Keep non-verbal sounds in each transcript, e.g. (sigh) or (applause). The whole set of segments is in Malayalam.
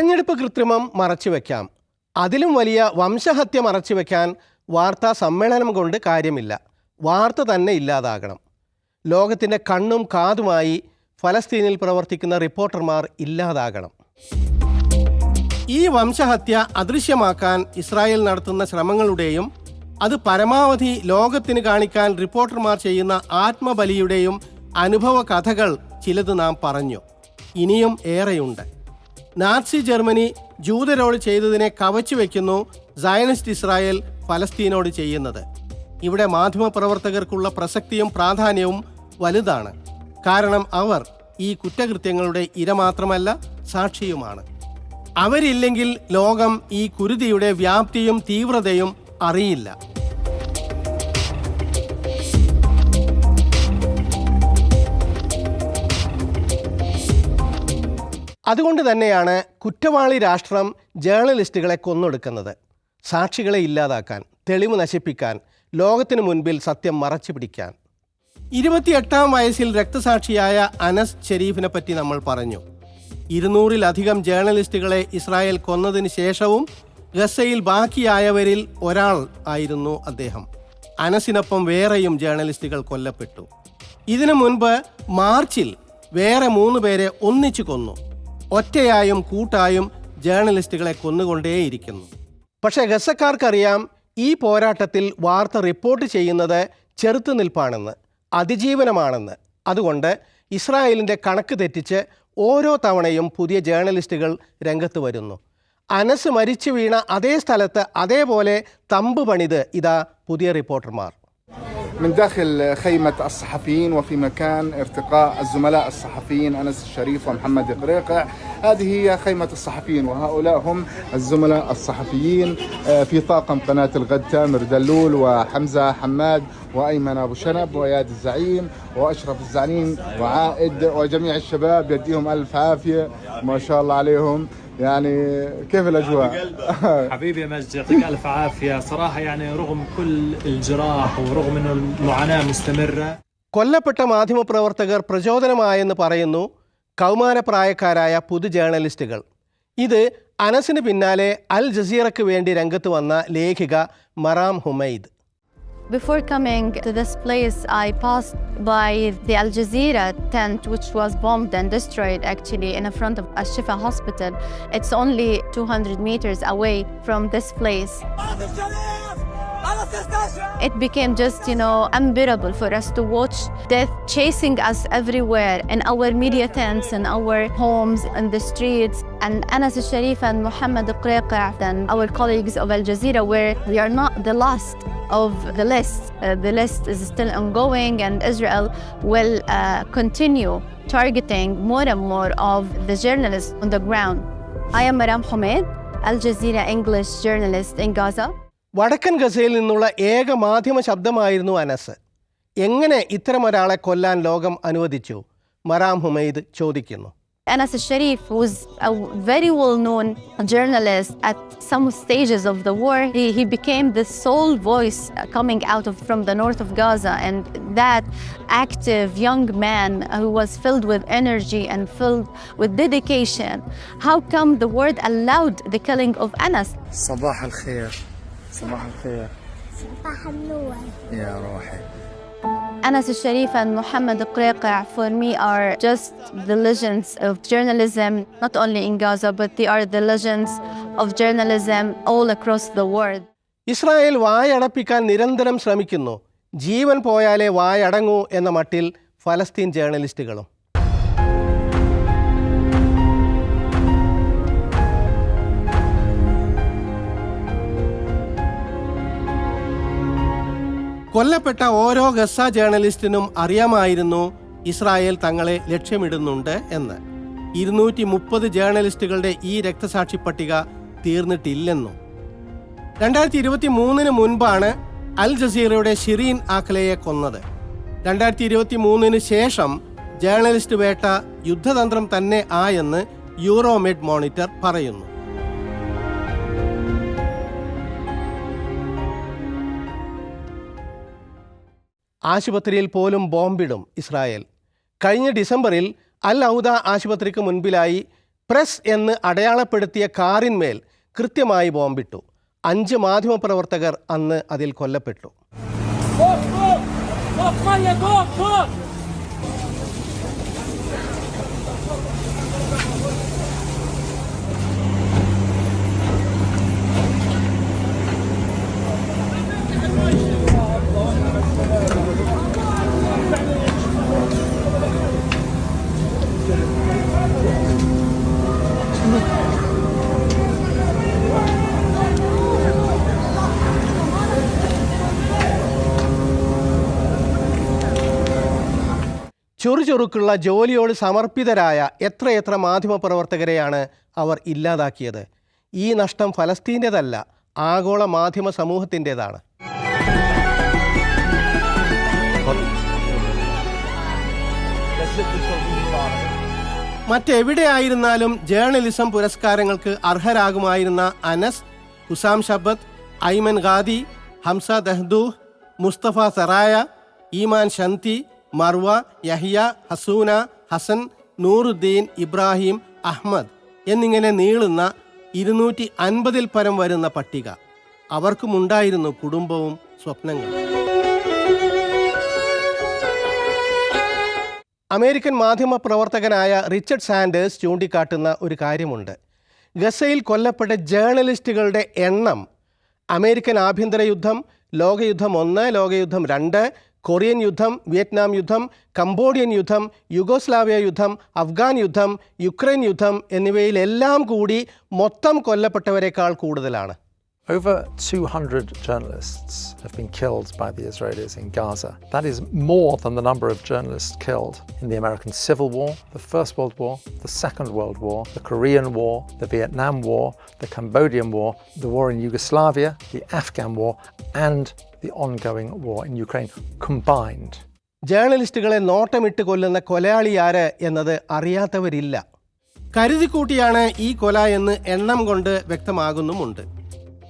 തെരഞ്ഞെടുപ്പ് കൃത്രിമം മറച്ചുവെക്കാം. അതിലും വലിയ വംശഹത്യ മറച്ചുവെക്കാൻ വാർത്താ സമ്മേളനം കൊണ്ട് കാര്യമില്ല. വാർത്ത തന്നെ ഇല്ലാതാകണം. ലോകത്തിന്റെ കണ്ണും കാതുമായി ഫലസ്തീനിൽ പ്രവർത്തിക്കുന്ന റിപ്പോർട്ടർമാർ ഇല്ലാതാകണം. ഈ വംശഹത്യ അദൃശ്യമാക്കാൻ ഇസ്രായേൽ നടത്തുന്ന ശ്രമങ്ങളുടെയും അത് പരമാവധി ലോകത്തിന് കാണിക്കാൻ റിപ്പോർട്ടർമാർ ചെയ്യുന്ന ആത്മബലിയുടെയും അനുഭവ കഥകൾ ചിലത് നാം പറഞ്ഞു. ഇനിയും ഏറെയുണ്ട്. നാസി ജർമ്മനി ജൂതരോട് ചെയ്തതിനെ കവച്ചു വയ്ക്കുന്നു സയനിസ്റ്റ് ഇസ്രായേൽ ഫലസ്തീനോട് ചെയ്യുന്നത്. ഇവിടെ മാധ്യമപ്രവർത്തകർക്കുള്ള പ്രസക്തിയും പ്രാധാന്യവും വലുതാണ്. കാരണം അവർ ഈ കുറ്റകൃത്യങ്ങളുടെ ഇര മാത്രമല്ല സാക്ഷിയുമാണ്. അവരില്ലെങ്കിൽ ലോകം ഈ കുരുതിയുടെ വ്യാപ്തിയും തീവ്രതയും അറിയില്ല. അതുകൊണ്ട് തന്നെയാണ് കുറ്റവാളി രാഷ്ട്രം ജേർണലിസ്റ്റുകളെ കൊന്നൊടുക്കുന്നത്. സാക്ഷികളെ ഇല്ലാതാക്കാൻ തെളിവ് നശിപ്പിക്കാൻ ലോകത്തിനു മുൻപിൽ സത്യം മറച്ചു പിടിക്കാൻ. ഇരുപത്തിയെട്ടാം വയസ്സിൽ രക്തസാക്ഷിയായ അനസ് ഷെരീഫിനെ പറ്റി നമ്മൾ പറഞ്ഞു. ഇരുന്നൂറിലധികം ജേർണലിസ്റ്റുകളെ ഇസ്രായേൽ കൊന്നതിന് ശേഷവും ഗസയിൽ ബാക്കിയായവരിൽ ഒരാൾ ആയിരുന്നു അദ്ദേഹം. അനസിനൊപ്പം വേറെയും ജേർണലിസ്റ്റുകൾ കൊല്ലപ്പെട്ടു. ഇതിനു മുൻപ് മാർച്ചിൽ വേറെ മൂന്ന് പേരെ ഒന്നിച്ചു കൊന്നു. ഒറ്റയായും കൂട്ടായും ജേർണലിസ്റ്റുകളെ കൊന്നുകൊണ്ടേയിരിക്കുന്നു. പക്ഷേ ഗസക്കാർക്കറിയാം ഈ പോരാട്ടത്തിൽ വാർത്ത റിപ്പോർട്ട് ചെയ്യുന്നത് ചെറുത്തുനിൽപ്പാണെന്ന് അതിജീവനമാണെന്ന്. അതുകൊണ്ട് ഇസ്രായേലിന്റെ കണക്ക് തെറ്റിച്ച് ഓരോ തവണയും പുതിയ ജേർണലിസ്റ്റുകൾ രംഗത്ത് വരുന്നു. അനസ് മരിച്ചു വീണ അതേ സ്ഥലത്ത് അതേപോലെ തമ്പ് പണിത് ഇതാ പുതിയ റിപ്പോർട്ടർമാർ. من داخل خيمة الصحفيين وفي مكان ارتقاء الزملاء الصحفيين أنس الشريف ومحمد قريقع. هذه هي خيمة الصحفيين وهؤلاء هم الزملاء الصحفيين آه، في طاقم قناة الغد تامر دلول وحمزة حماد وأيمن أبو شنب وإياد الزعيم وأشرف الزعيم وعائد وجميع الشباب يديهم ألف عافية. ما شاء الله عليهم. يعني كيف الأجواء؟ (laughs) حبيبي يا مجد يعطيك الف عافيه صراحه يعني رغم كل الجراح ورغم انه المعاناه مستمره കൊല്ലപ്പെട്ട മാധ്യമപ്രവർത്തകർ പ്രചോദനമായെന്ന് പറയുന്നു കൗമാരപ്രായക്കാരായ പുതു ജേർണലിസ്റ്റുകൾ ഇത് അനസിന് പിന്നാലെ അൽ ജസീറയ്ക്ക് വേണ്ടി രംഗത്ത് വന്ന ലേഖിക മറാം Humaid Before coming to this place, I passed by the Al Jazeera tent, which was bombed and destroyed actually in front of Al Shifa Hospital. It's only 200 meters away from this place. It became just, you know, unbearable for us to watch death chasing us everywhere in our media tents, in our homes, in the streets. And Anas al-Sharif and Muhammad al and our colleagues of Al Jazeera were, we are not the last of the list. Uh, the list is still ongoing and Israel will uh, continue targeting more and more of the journalists on the ground. I am Maram Homed, Al Jazeera English journalist in Gaza. വടക്കൻ ഗസയിൽ നിന്നുള്ള ഏക മാധ്യമ ശബ്ദമായിരുന്നു അനസ് എങ്ങനെ ഇത്തരം ഒരാളെ കൊല്ലാൻ ലോകം അനുവദിച്ചു മറാം ഹുമൈദ് ചോദിക്കുന്നു Anas Sharif was a very well-known journalist at some stages of the war. He, he became the sole voice coming out of from the north of Gaza, and that active young man who was filled with energy and filled with dedication. How come the world allowed the killing of Anas? Sabah al-khair. صباح الخير صباح النور يا روحي Anas al-Sharif and Muhammad al for me are just the legends of journalism, not only in Gaza, but they are the legends of journalism all across the world. Israel വായടപ്പിക്കാൻ നിരന്തരം ശ്രമിക്കുന്നു ജീവൻ പോയാലേ വായടങ്ങൂ എന്ന മട്ടിൽ ഫലസ്തീൻ ജേർണലിസ്റ്റുകളും കൊല്ലപ്പെട്ട ഓരോ ഗസ ജേർണലിസ്റ്റിനും അറിയാമായിരുന്നു ഇസ്രായേൽ തങ്ങളെ ലക്ഷ്യമിടുന്നുണ്ട് എന്ന്. ഇരുന്നൂറ്റി മുപ്പത് ജേർണലിസ്റ്റുകളുടെ ഈ രക്തസാക്ഷി പട്ടിക തീർന്നിട്ടില്ലെന്നും. രണ്ടായിരത്തി ഇരുപത്തി മൂന്നിന് മുൻപാണ് അൽ ജസീറയുടെ ഷിറീൻ ആഖലയെ കൊന്നത്. രണ്ടായിരത്തി ഇരുപത്തി മൂന്നിന് ശേഷം ജേർണലിസ്റ്റ് വേട്ട യുദ്ധതന്ത്രം തന്നെ ആയെന്ന് യൂറോമെഡ് മോണിറ്റർ പറയുന്നു. ആശുപത്രിയിൽ പോലും ബോംബിടും ഇസ്രായേൽ കഴിഞ്ഞ ഡിസംബറിൽ അൽ ഔദ ആശുപത്രിക്ക് മുൻപിലായി പ്രസ് എന്ന് അടയാളപ്പെടുത്തിയ കാറിന്മേൽ കൃത്യമായി ബോംബിട്ടു അഞ്ച് മാധ്യമപ്രവർത്തകർ അന്ന് അതിൽ കൊല്ലപ്പെട്ടു ചുറുചുറുക്കുള്ള ജോലിയോട് സമർപ്പിതരായ എത്രയെത്ര മാധ്യമപ്രവർത്തകരെയാണ് അവർ ഇല്ലാതാക്കിയത്? ഈ നഷ്ടം ഫലസ്തീന്റെതല്ല ആഗോള മാധ്യമ സമൂഹത്തിന്റെതാണ്. മറ്റെവിടെയായിരുന്നാലും ജേർണലിസം പുരസ്കാരങ്ങൾക്ക് അർഹരാകുമായിരുന്ന Anas Hussam Shabat Ayman Khadi Hamza Dahdouh Mustafa Thuraya Iman Shanti Marwa Yahya Hassouna Hassan Nooruddin Ibrahim Ahmad എന്നിങ്ങനെ നീളുന്ന ഇരുന്നൂറ്റി അൻപതിൽ പരം വരുന്ന പട്ടിക. അവർക്കുമുണ്ടായിരുന്നു കുടുംബവും സ്വപ്നങ്ങളും. അമേരിക്കൻ മാധ്യമ പ്രവർത്തകനായ റിച്ചർഡ് സാൻഡേഴ്സ് ചൂണ്ടിക്കാട്ടുന്ന ഒരു കാര്യമുണ്ട്. ഗസയിൽ കൊല്ലപ്പെട്ട ജേർണലിസ്റ്റുകളുടെ എണ്ണം അമേരിക്കൻ ആഭ്യന്തര യുദ്ധം ലോകയുദ്ധം ഒന്ന് ലോകയുദ്ധം രണ്ട് കൊറിയൻ യുദ്ധം വിയറ്റ്നാം യുദ്ധം കംബോഡിയൻ യുദ്ധം യുഗോസ്ലാവിയ യുദ്ധം അഫ്ഗാൻ യുദ്ധം യുക്രൈൻ യുദ്ധം എന്നിവയിലെല്ലാം കൂടി മൊത്തം കൊല്ലപ്പെട്ടവരെക്കാൾ കൂടുതലാണ് Over 200 journalists have been killed by the Israelis in Gaza. That is more than the number of journalists killed in the American Civil War, the First World War, the Second World War, the Korean War, the Vietnam War, the Cambodian War, the war in Yugoslavia, the Afghan War, and the ongoing war in Ukraine combined. ജേർണലിസ്റ്റുകളെ നോട്ടമിട്ട് കൊല്ലുന്ന കൊലയാളി ആര് എന്നത് അറിയാത്തവരില്ല. കരുതിക്കൂട്ടിയാണ് ഈ കൊല എന്ന് എണ്ണം കൊണ്ട് വ്യക്തമാകുന്നുമുണ്ട്.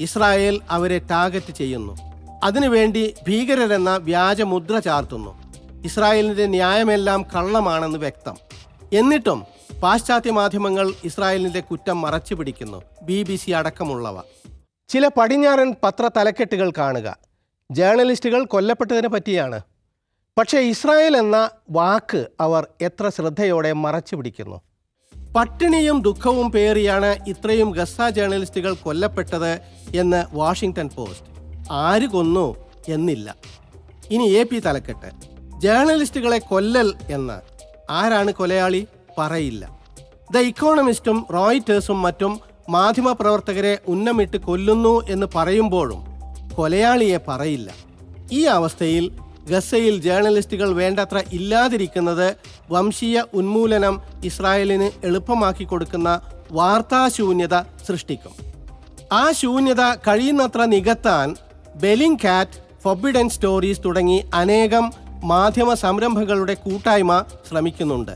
ഇസ്രായേൽ അവരെ ടാർഗറ്റ് ചെയ്യുന്നു. അതിനുവേണ്ടി ഭീകരരെന്ന വ്യാജ മുദ്ര ചാർത്തുന്നു. ഇസ്രായേലിന്റെ ന്യായമെല്ലാം കള്ളമാണെന്ന് വ്യക്തം. എന്നിട്ടും പാശ്ചാത്യ മാധ്യമങ്ങൾ ഇസ്രായേലിന്റെ കുറ്റം മറച്ചു പിടിക്കുന്നു ബി ബി സി അടക്കമുള്ളവ. ചില പടിഞ്ഞാറൻ പത്ര തലക്കെട്ടുകൾ കാണുക. ജേർണലിസ്റ്റുകൾ കൊല്ലപ്പെട്ടതിനെ പറ്റിയാണ്. പക്ഷേ ഇസ്രായേൽ എന്ന വാക്ക് അവർ എത്ര ശ്രദ്ധയോടെ മറച്ചു പിടിക്കുന്നു. പട്ടിണിയും ദുഃഖവും പേറിയാണ് ഇത്രയും ഗസ ജേർണലിസ്റ്റുകൾ കൊല്ലപ്പെട്ടത് എന്ന് വാഷിങ്ടൺ പോസ്റ്റ്. ആര് കൊന്നു എന്നില്ല. ഇനി എ പി തലക്കെട്ട്. ജേർണലിസ്റ്റുകളെ കൊല്ലൽ എന്ന് ആരാണ് കൊലയാളി? പറയില്ല. ദ ഇക്കോണമിസ്റ്റും റോയിറ്റേഴ്സും മറ്റും മാധ്യമപ്രവർത്തകരെ ഉന്നമിട്ട് കൊല്ലുന്നു എന്ന് പറയുമ്പോഴും കൊലയാളിയെ പറയില്ല. ഈ അവസ്ഥയിൽ ഗസയിൽ ജേർണലിസ്റ്റുകൾ വേണ്ടത്ര ഇല്ലാതിരിക്കുന്നത് വംശീയ ഉന്മൂലനം ഇസ്രായേലിന് എളുപ്പമാക്കി കൊടുക്കുന്ന വാർത്താശൂന്യത സൃഷ്ടിക്കും. ആ ശൂന്യത കഴിയുന്നത്ര നികത്താൻ ബെലിംഗ് കാറ്റ് ഫൊബിഡൻ സ്റ്റോറീസ് തുടങ്ങി അനേകം മാധ്യമ സംരംഭങ്ങളുടെ കൂട്ടായ്മ ശ്രമിക്കുന്നുണ്ട്.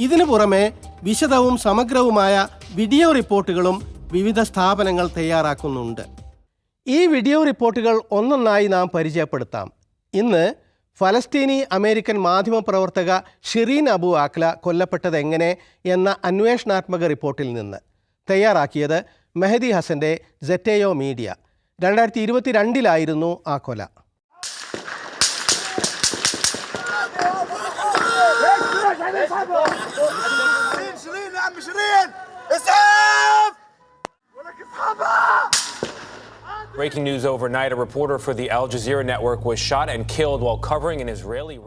ഇതിനു പുറമെ വിശദവും സമഗ്രവുമായ വീഡിയോ റിപ്പോർട്ടുകളും വിവിധ സ്ഥാപനങ്ങൾ തയ്യാറാക്കുന്നുണ്ട്. ഈ വീഡിയോ റിപ്പോർട്ടുകൾ ഒന്നൊന്നായി നാം പരിചയപ്പെടുത്താം ഇന്ന് ഫലസ്തീനി അമേരിക്കൻ മാധ്യമപ്രവർത്തക ഷിറീൻ അബു ആക്ല കൊല്ലപ്പെട്ടത് എങ്ങനെ എന്ന അന്വേഷണാത്മക റിപ്പോർട്ടിൽ നിന്ന് തയ്യാറാക്കിയത് മെഹദി ഹസന്റെ ജെറ്റേയോ മീഡിയ രണ്ടായിരത്തി ഇരുപത്തിരണ്ടിലായിരുന്നു ആ കൊല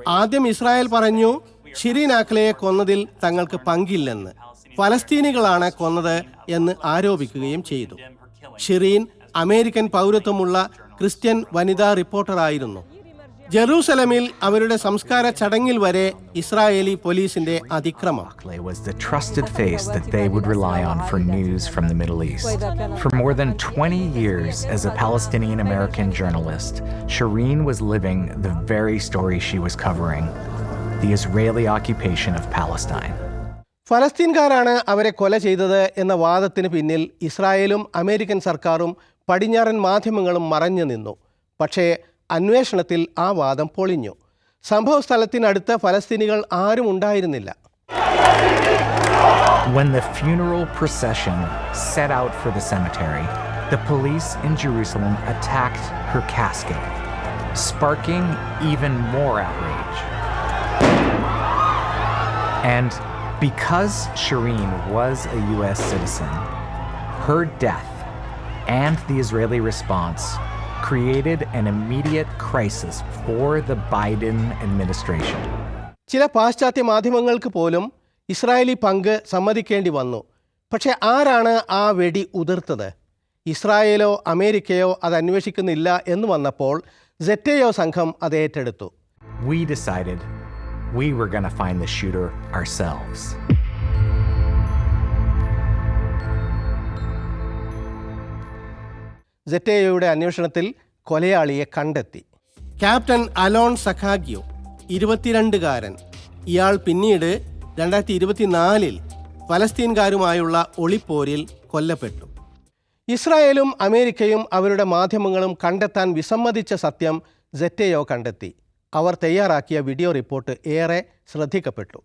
ആദ്യം ഇസ്രായേൽ പറഞ്ഞു ഷിറീൻ ആക്ലയെ കൊന്നതിൽ തങ്ങൾക്ക് പങ്കില്ലെന്ന്. ഫലസ്തീനികളാണ് കൊന്നത് എന്ന് ആരോപിക്കുകയും ചെയ്തു. ഷിറീൻ അമേരിക്കൻ പൗരത്വമുള്ള ക്രിസ്ത്യൻ വനിതാ റിപ്പോർട്ടറായിരുന്നു. ജെറൂസലമിൽ അവരുടെ സംസ്കാര ചടങ്ങിൽ വരെ ഇസ്രായേലി പോലീസിന്റെ അതിക്രമം was the trusted face that they would rely on for news from the Middle East. For more than 20 years as a Palestinian American journalist, Shireen was living the very story she was covering the Israeli occupation of Palestine. ഫലസ്തീൻകാരാണ് അവരെ കൊല ചെയ്തത് എന്ന വാദത്തിന് പിന്നിൽ ഇസ്രായേലും അമേരിക്കൻ സർക്കാരും പടിഞ്ഞാറൻ മാധ്യമങ്ങളും മറഞ്ഞു നിന്നു പക്ഷേ അന്വേഷണത്തിൽ ആ വാദം പൊളിഞ്ഞു സംഭവ സ്ഥലത്തിനടുത്ത് ഫലസ്തീനികൾ ആരും ഉണ്ടായിരുന്നില്ല When the funeral procession set out for the cemetery, the police in Jerusalem attacked her casket, sparking even more outrage. And because Shireen was a US citizen, her death and the Israeli response created an immediate crisis for the Biden administration. ചില പാശ്ചാത്യ മാധ്യമങ്ങൾക്ക് പോലും ഇസ്രായേലി പങ്ക് സമ്മതിക്കേണ്ടി വന്നു പക്ഷേ ആരാണ് ആ വെടി ഉതിർത്തത് ഇസ്രായേലോ അമേരിക്കയോ അത് അന്വേഷിക്കുന്നില്ല എന്ന് വന്നപ്പോൾ സെറ്റയോ സംഘം അത് ഏറ്റെടുത്തു We decided we were going to find the shooter ourselves. സെറ്റയോയുടെ അന്വേഷണത്തിൽ കൊലയാളിയെ കണ്ടെത്തി. ക്യാപ്റ്റൻ അലോൺ സഖാഗിയോ ഇരുപത്തിരണ്ടുകാരൻ. ഇയാൾ പിന്നീട് രണ്ടായിരത്തി ഇരുപത്തിനാലിൽ പലസ്തീൻകാരുമായുള്ള ഒളിപ്പോരിൽ കൊല്ലപ്പെട്ടു. ഇസ്രായേലും അമേരിക്കയും അവരുടെ മാധ്യമങ്ങളും കണ്ടെത്താൻ വിസമ്മതിച്ച സത്യം ജെറ്റേയോ കണ്ടെത്തി. അവർ തയ്യാറാക്കിയ വീഡിയോ റിപ്പോർട്ട് ഏറെ ശ്രദ്ധിക്കപ്പെട്ടു.